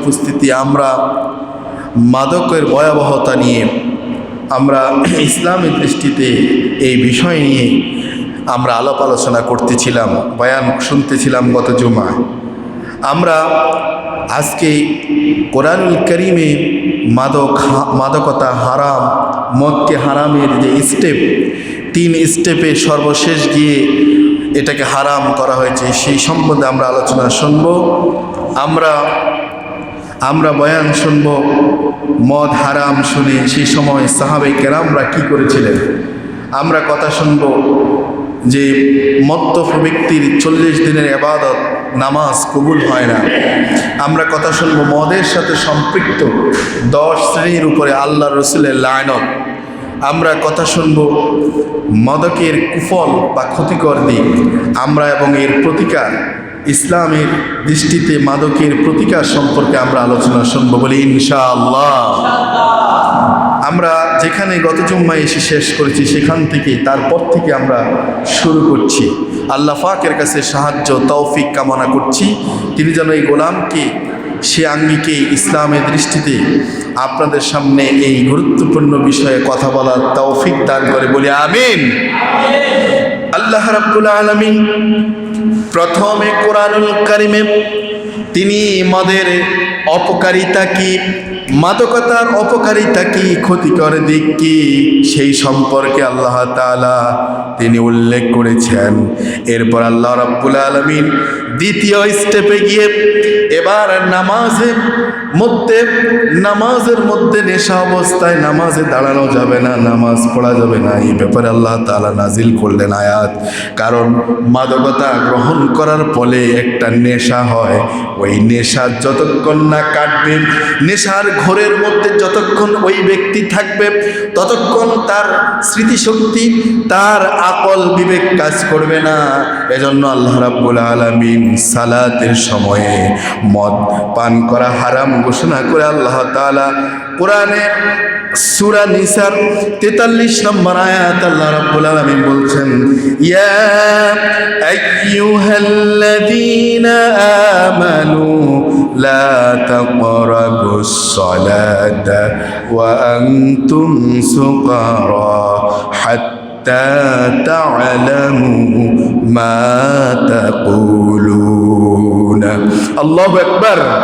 উপস্থিতি, আমরা মাদকের ভয়াবহতা নিয়ে, আমরা ইসলামের দৃষ্টিতে এই বিষয় নিয়ে আমরা আলাপ আলোচনা করতেছিলাম, বয়ান শুনতেছিলাম গত জুমায়। আমরা আজকে কোরআনুল করিমে মাদক মাদকতা হারাম, মদকে হারামের যে স্টেপ তিন স্টেপে সর্বশেষ গিয়ে এটাকে হারাম করা হয়েছে, সেই সম্বন্ধে আমরা আলোচনা শুনব। আমরা আমরা বয়ান শুনব, মদ হারাম শুনে সেই সময় সাহাবে কেরামরা কি করেছিলেন? আমরা কথা শুনব যে মত্তফ ব্যক্তির চল্লিশ দিনের আবাদত নামাজ কবুল হয় না। আমরা কথা শুনব মদের সাথে সম্পৃক্ত দশ শ্রেণির উপরে আল্লাহ রসুলের লায়নত আমরা কথা শুনব মদকের কুফল বা ক্ষতিকর দিক। আমরা এবং এর প্রতিকার, ইসলামের দৃষ্টিতে মাদকের প্রতিকার সম্পর্কে আমরা আলোচনা শুনব বলি ইনশাআল্লাহ। আমরা যেখানে গত জুম্মায় এসে শেষ করেছি, সেখান থেকে তারপর থেকে আমরা শুরু করছি। আল্লাহ ফাকের কাছে সাহায্য, তৌফিক কামনা করছি। তিনি যেন এই গোলামকে সে আঙ্গিকে ইসলামের দৃষ্টিতে আপনাদের সামনে এই গুরুত্বপূর্ণ বিষয়ে কথা বলার তৌফিক দান করে বলি, আমিন। আল্লাহ রাব্বুল আলামিন প্রথমে কোরআনুল কারিমে তিনি মদের অপকারিতা কি মাদকতার অপকারিতা কি, ক্ষতিকর দিক কি, সেই সম্পর্কে আল্লাহ তাআলা তিনি উল্লেখ করেছেন। এরপর আল্লাহ রাব্বুল আলামিন দ্বিতীয় স্টেপে গিয়ে এবার নামাজের মধ্যে নামাজের মধ্যে নেশা অবস্থায় নামাজে দাঁড়ানো যাবে না, নামাজ পড়া যাবে না। এই ব্যাপারে আল্লাহ তাআলা নাজিল করলেন আয়াত। কারণ মাদকতা গ্রহণ করার ফলে একটা নেশা হয়। ওই নেশা যতক্ষণ না কাটবে, নেশার ঘোরের মধ্যে যতক্ষণ ওই ব্যক্তি থাকবে, ততক্ষণ তার স্মৃতিশক্তি, তার আকল বিবেক কাজ করবে না। এজন্য আল্লাহ রাব্বুল আলামিন সালাতের সময়ে মদ পান করা হারাম ঘোষণা করে আল্লাহ তাআলা কোরআনে সূরা নিসার 43 নম্বর আয়াত আল্লাহ রাব্বুল আলামিন বলছেন, ইয়া আইয়ুহাল্লাযীনা আমানু لا تقربوا الصلاة وأنتم سقراء حتى تعلموا ما تقولون. الله أكبر.